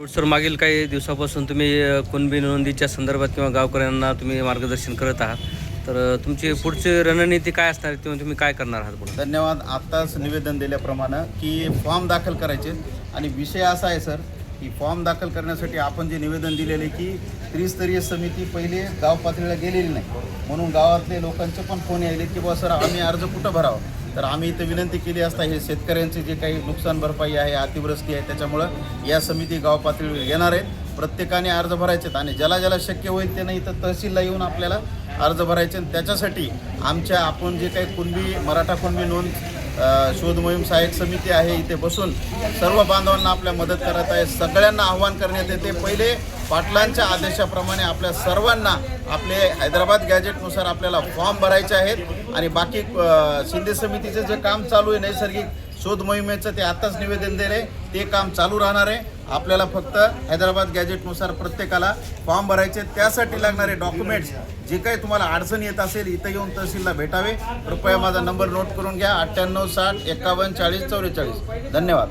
Sir मागील काही दिवसापासून तुम्ही कुणबी नोंदीच्या संदर्भात किंवा गावकऱ्यांना तुम्ही मार्गदर्शन करत आहात. तर तुमची पुढची रणनीती काय असणार किंवा तुम्ही काय करणार आहात पुढे? धन्यवाद. आत्ताच निवेदन दिल्याप्रमाणे की फॉर्म दाखल करायचे. आणि विषय असा आहे सर की फॉर्म दाखल करण्यासाठी आपण जे निवेदन दिलेले की त्रिस्तरीय समिती पहिले गाव पातळीला गेलेली नाही. म्हणून गावातले लोकांचे पण फोन यायले की बुवा सर आम्ही अर्ज कुठं भरावा? तर आम्ही इथं विनंती केली असता हे शेतकऱ्यांचे जे काही नुकसान भरपाई आहे अतिवृष्टी आहे त्याच्यामुळं या समिती गाव पातळीवर येणार आहेत प्रत्येकाने अर्ज भरायचे आहेत आणि ज्याला ज्याला शक्य होईल ते नाही तर तहसीलला येऊन आपल्याला अर्ज भरायचे आणि त्याच्यासाठी आमच्या आपण जे काही कुणबी मराठा कुणबी नोंद शोध मोहीम सहाय्यक समिती आहे इथे बसून सर्व बांधवांना आपल्या मदत करत आहे. सगळ्यांना आव्हान करण्यात येते. पहिले पाटलांच्या आदेशाप्रमाणे आपल्या सर्वांना आपले हैदराबाद गॅजेटनुसार आपल्याला फॉर्म भरायचे आहेत. आणि बाकी शिंदे समितीचं जे काम चालू आहे नैसर्गिक शोध मोहिमेचं ते आत्ताच निवेदन दिले ते काम चालू राहणार आहे. आपल्याला फक्त हैदराबाद गॅजेटनुसार प्रत्येकाला फॉर्म भरायचे त्यासाठी लागणारे डॉक्युमेंट्स जे काही तुम्हाला अडचण येत असेल इथं येऊन तहसीलला भेटावे. कृपया माझा नंबर नोट करून घ्या. अठ्ठ्याण्णव साठ एकावन्न चाळीस चौवेचाळीस. धन्यवाद.